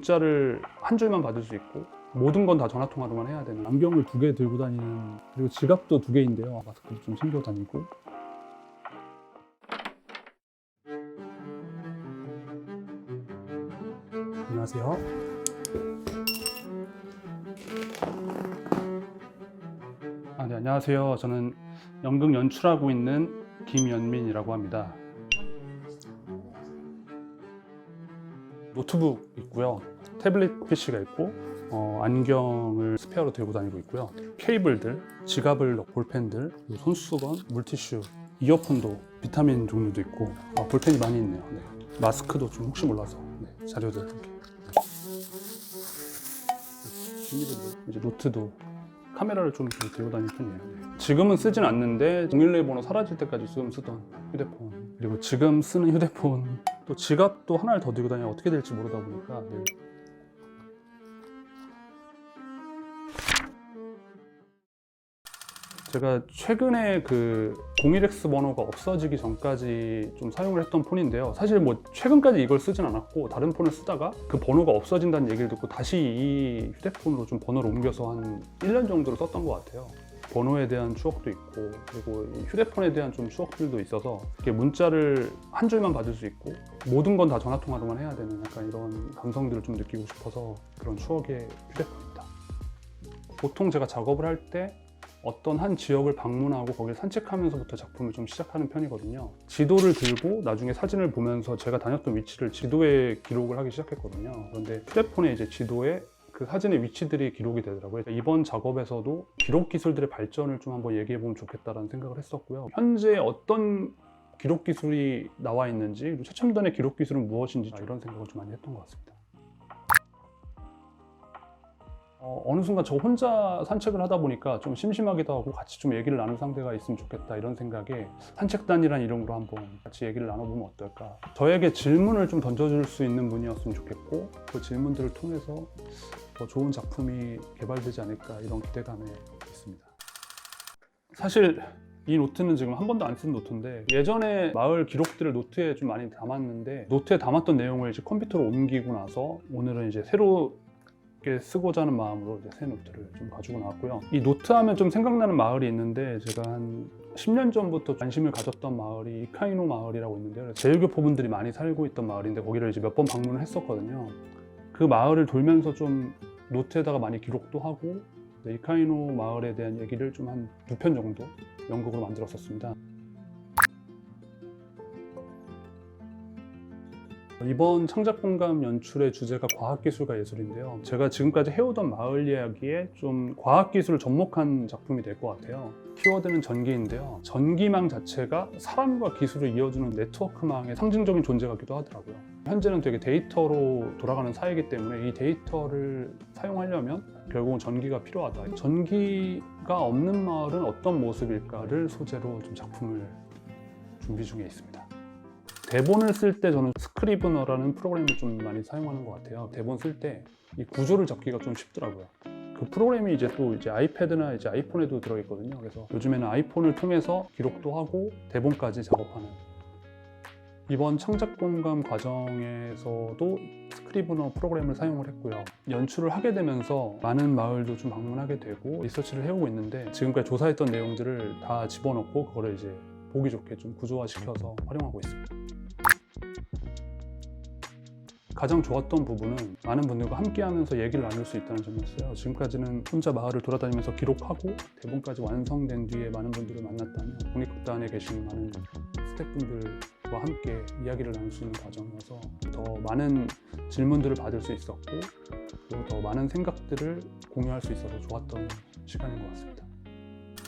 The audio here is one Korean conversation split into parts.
문자를 한 줄만 받을 수 있고 모든 건 다 전화 통화로만 해야 되는 안경을 두 개 들고 다니는 그리고 지갑도 두 개인데요. 마스크도 좀 챙겨 다니고. 안녕하세요. 아, 네, 안녕하세요. 저는 연극 연출하고 있는 김연민이라고 합니다 노트북 있고요. 태블릿 PC가 있고 어, 안경을 스페어로 들고 다니고 있고요. 케이블들, 지갑을 넣고 볼펜들, 손수건, 물티슈, 이어폰도 비타민 종류도 있고 아, 볼펜이 많이 있네요. 네. 마스크도 좀 혹시 몰라서 네, 자료들 이렇게 이제 노트도 카메라를 좀 들고 다니는 편이에요. 네. 지금은 쓰진 않는데 011 번호 사라질 때까지 좀 쓰던 휴대폰 그리고 지금 쓰는 휴대폰 또 지갑도 하나를 더 들고 다니면 어떻게 될지 모르다 보니까 늘 제가 최근에 그 01X 번호가 없어지기 전까지 좀 사용을 했던 폰인데요. 사실 뭐 최근까지 이걸 쓰진 않았고 다른 폰을 쓰다가 그 번호가 없어진다는 얘기를 듣고 다시 이 휴대폰으로 좀 번호를 옮겨서 한 1년 정도를 썼던 것 같아요. 번호에 대한 추억도 있고 그리고 이 휴대폰에 대한 좀 추억들도 있어서 이렇게 문자를 한 줄만 받을 수 있고 모든 건 다 전화 통화로만 해야 되는 약간 이런 감성들을 좀 느끼고 싶어서 그런 추억의 휴대폰입니다. 보통 제가 작업을 할 때 어떤 한 지역을 방문하고 거기를 산책하면서부터 작품을 좀 시작하는 편이거든요. 지도를 들고 나중에 사진을 보면서 제가 다녔던 위치를 지도에 기록을 하기 시작했거든요. 그런데 휴대폰에 이제 지도에 그 사진의 위치들이 기록이 되더라고요. 이번 작업에서도 기록 기술들의 발전을 좀 한번 얘기해 보면 좋겠다라는 생각을 했었고요. 현재 어떤 기록 기술이 나와 있는지 최첨단의 기록 기술은 무엇인지 좀 이런 생각을 좀 많이 했던 것 같습니다. 어, 느 순간 저 혼자 산책을 하다 보니까 좀 심심하기도 하고 같이 좀 얘기를 나눌 상대가 있으면 좋겠다 이런 생각에 산책단이란 이름으로 한번 같이 얘기를 나눠보면 어떨까 저에게 질문을 좀 던져줄 수 있는 분이었으면 좋겠고 그 질문들을 통해서 더 좋은 작품이 개발되지 않을까 이런 기대감에 있습니다 사실 이 노트는 지금 한 번도 안 쓴 노트인데 예전에 마을 기록들을 노트에 좀 많이 담았는데 노트에 담았던 내용을 이제 컴퓨터로 옮기고 나서 오늘은 이제 새로 게 쓰고자 하는 마음으로 이제 새 노트를 좀 가지고 나왔고요. 이 노트 하면 좀 생각나는 마을이 있는데 제가 한 10년 전부터 관심을 가졌던 마을이 이카이노 마을이라고 있는데요. 제일교포분들이 많이 살고 있던 마을인데 거기를 이제 몇 번 방문을 했었거든요. 그 마을을 돌면서 좀 노트에다가 많이 기록도 하고 네, 이카이노 마을에 대한 얘기를 좀 한 두 편 정도 연극으로 만들었었습니다. 이번 창작 공감 연출의 주제가 과학기술과 예술인데요. 제가 지금까지 해오던 마을 이야기에 좀 과학기술을 접목한 작품이 될 것 같아요. 키워드는 전기인데요. 전기망 자체가 사람과 기술을 이어주는 네트워크망의 상징적인 존재가기도 하더라고요. 현재는 되게 데이터로 돌아가는 사회이기 때문에 이 데이터를 사용하려면 결국은 전기가 필요하다. 전기가 없는 마을은 어떤 모습일까를 소재로 좀 작품을 준비 중에 있습니다. 대본을 쓸 때 저는 스크리브너라는 프로그램을 좀 많이 사용하는 것 같아요. 대본 쓸 때 이 구조를 잡기가 좀 쉽더라고요. 그 프로그램이 이제 또 이제 아이패드나 이제 아이폰에도 들어있거든요. 그래서 요즘에는 아이폰을 통해서 기록도 하고 대본까지 작업하는 이번 창작 공감 과정에서도 스크리브너 프로그램을 사용을 했고요. 연출을 하게 되면서 많은 마을도 좀 방문하게 되고 리서치를 해오고 있는데 지금까지 조사했던 내용들을 다 집어넣고 그거를 이제 보기 좋게 좀 구조화시켜서 활용하고 있습니다. 가장 좋았던 부분은 많은 분들과 함께 하면서 얘기를 나눌 수 있다는 점이었어요. 지금까지는 혼자 마을을 돌아다니면서 기록하고 대본까지 완성된 뒤에 많은 분들을 만났다면 국립극단에 계시는 많은 스태프분들과 함께 이야기를 나눌 수 있는 과정이어서 더 많은 질문들을 받을 수 있었고 그리고 더 많은 생각들을 공유할 수 있어서 좋았던 시간인 것 같습니다.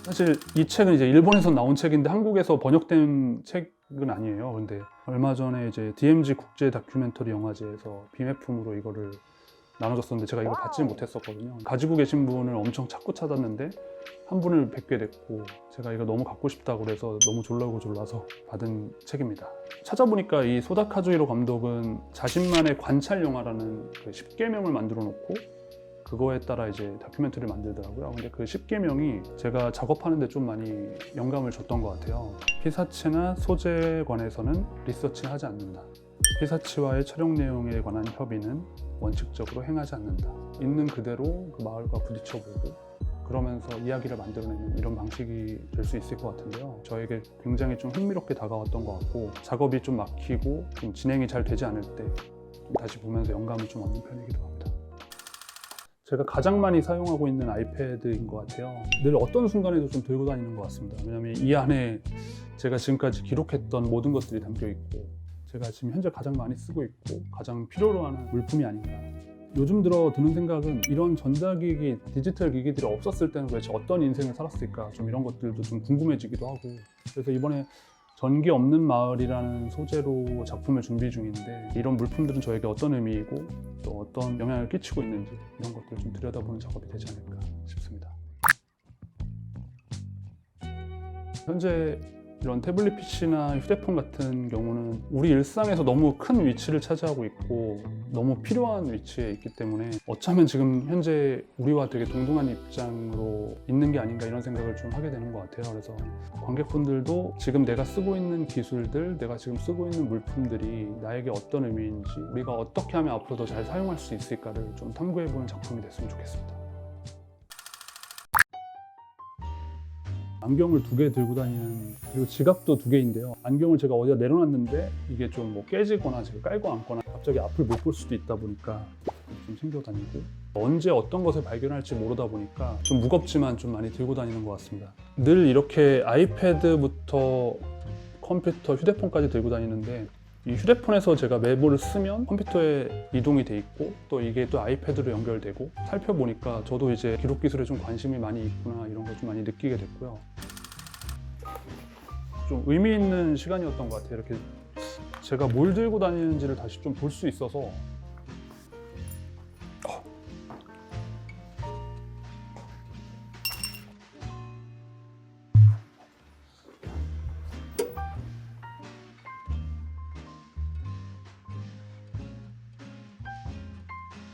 사실 이 책은 이제 일본에서 나온 책인데 한국에서 번역된 책은 아니에요. 근데 얼마 전에 이제 DMZ 국제 다큐멘터리 영화제에서 비매품으로 이거를 나눠줬었는데 제가 이걸 받지 못했었거든요. 가지고 계신 분을 엄청 찾고 찾았는데 한 분을 뵙게 됐고 제가 이거 너무 갖고 싶다고 그래서 너무 졸라고 졸라서 받은 책입니다. 찾아보니까 이 소다 카즈히로 감독은 자신만의 관찰 영화라는 그 10계명을 만들어 놓고 그거에 따라 이제 다큐멘터리를 만들더라고요. 근데 그 10계명이 제가 작업하는데 좀 많이 영감을 줬던 것 같아요. 피사체나 소재에 관해서는 리서치를 하지 않는다. 피사치와의 촬영 내용에 관한 협의는 원칙적으로 행하지 않는다. 있는 그대로 그 마을과 부딪혀보고 그러면서 이야기를 만들어내는 이런 방식이 될 수 있을 것 같은데요. 저에게 굉장히 좀 흥미롭게 다가왔던 것 같고 작업이 좀 막히고 좀 진행이 잘 되지 않을 때좀 다시 보면서 영감을 좀 얻는 편이기도 합니다. 제가 가장 많이 사용하고 있는 아이패드인 것 같아요. 늘 어떤 순간에도 좀 들고 다니는 것 같습니다. 왜냐하면 이 안에 제가 지금까지 기록했던 모든 것들이 담겨 있고 제가 지금 현재 가장 많이 쓰고 있고 가장 필요로 하는 물품이 아닌가. 요즘 들어 드는 생각은 이런 전자기기, 디지털 기기들이 없었을 때는 도대체 어떤 인생을 살았을까 좀 이런 것들도 좀 궁금해지기도 하고 그래서 이번에 전기 없는 마을이라는 소재로 작품을 준비 중인데 이런 물품들은 저에게 어떤 의미이고 또 어떤 영향을 끼치고 있는지 이런 것들을 좀 들여다보는 작업이 되지 않을까 싶습니다. 현재 이런 태블릿 PC나 휴대폰 같은 경우는 우리 일상에서 너무 큰 위치를 차지하고 있고 너무 필요한 위치에 있기 때문에 어쩌면 지금 현재 우리와 되게 동등한 입장으로 있는 게 아닌가 이런 생각을 좀 하게 되는 것 같아요. 그래서 관객분들도 지금 내가 쓰고 있는 기술들, 내가 지금 쓰고 있는 물품들이 나에게 어떤 의미인지 우리가 어떻게 하면 앞으로 더 잘 사용할 수 있을까를 좀 탐구해보는 작품이 됐으면 좋겠습니다. 안경을 두 개 들고 다니는 그리고 지갑도 두 개인데요. 안경을 제가 어디다 내려놨는데 이게 좀 뭐 깨지거나 제가 깔고 앉거나 갑자기 앞을 못 볼 수도 있다 보니까 좀 챙겨 다니고 언제 어떤 것을 발견할지 모르다 보니까 좀 무겁지만 좀 많이 들고 다니는 것 같습니다. 늘 이렇게 아이패드부터 컴퓨터, 휴대폰까지 들고 다니는데 이 휴대폰에서 제가 메모를 쓰면 컴퓨터에 이동이 돼 있고 또 이게 또 아이패드로 연결되고 살펴보니까 저도 이제 기록 기술에 좀 관심이 많이 있구나 이런 걸 좀 많이 느끼게 됐고요. 좀 의미 있는 시간이었던 것 같아요. 이렇게 제가 뭘 들고 다니는지를 다시 좀 볼 수 있어서